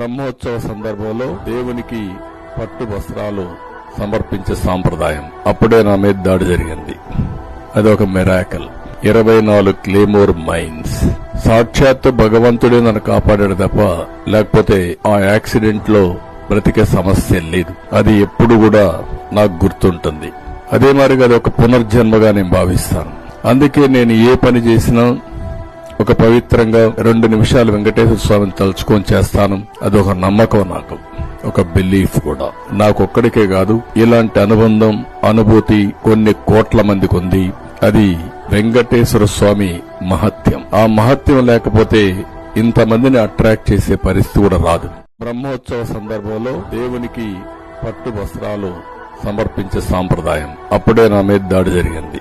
బ్రహ్మోత్సవ సందర్భంలో దేవునికి పట్టు వస్త్రాలు సమర్పించే సాంప్రదాయం. అప్పుడే నా మీద దాడి జరిగింది. అదొక మెరాకల్ ఇరవై నాలుగు క్లేమోర్ మైన్స్ సాక్షాత్తు భగవంతుడే నన్ను కాపాడాడు తప్ప లేకపోతే ఆ యాక్సిడెంట్లో బ్రతికే సమస్య లేదు. అది ఎప్పుడు కూడా నాకు గుర్తుంటుంది. అదే మరిగా అది ఒక పునర్జన్మగా నేను భావిస్తాను. అందుకే నేను ఏ పని చేసినా ఒక పవిత్రంగా రెండు నిమిషాలు వెంకటేశ్వర స్వామిని తలుచుకొని చేస్తాను. అదొక నమ్మకం నాకు. ఒక బిలీఫ్ కూడా. నాకొక్కడికే కాదు ఇలాంటి అనుబంధం అనుభూతి కొన్ని కోట్ల మందికి ఉంది. అది వెంకటేశ్వర స్వామి మహత్యం. ఆ మహత్యం లేకపోతే ఇంతమందిని అట్రాక్ట్ చేసే పరిస్థితి కూడా రాదు. బ్రహ్మోత్సవ సందర్భంలో దేవునికి పట్టు వస్త్రాలు సమర్పించే సాంప్రదాయం. అప్పుడే నా మీద దాడి జరిగింది.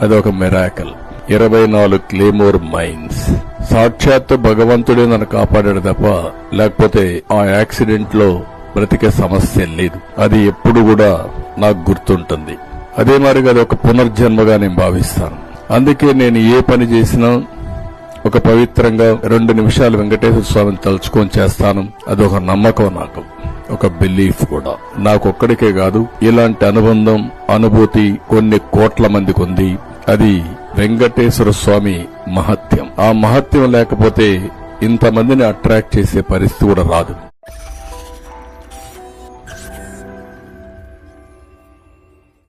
అదొక మెరాకల్ ఇరవై నాలుగు క్లేమోర్ మైన్స్. సాక్షాత్తు భగవంతుడే నన్ను కాపాడాడు తప్ప లేకపోతే ఆ యాక్సిడెంట్లో బ్రతికే సమస్య లేదు. అది ఎప్పుడు కూడా నాకు గుర్తుంటుంది. అదే మరిగా అది ఒక పునర్జన్మగా నేను భావిస్తాను. అందుకే నేను ఏ పని చేసినా ఒక పవిత్రంగా రెండు నిమిషాలు వెంకటేశ్వర స్వామిని తలుచుకొని చేస్తాను. అదొక నమ్మకం నాకు. ఒక బిలీఫ్ కూడా. నాకొక్కడికే కాదు ఇలాంటి అనుబంధం అనుభూతి కొన్ని కోట్ల మందికి ఉంది. అది వెంకటేశ్వర స్వామి మహత్యం. ఆ మహత్యం లేకపోతే ఇంతమందిని అట్రాక్ట్ చేసే పరిస్థితి కూడా రాదు.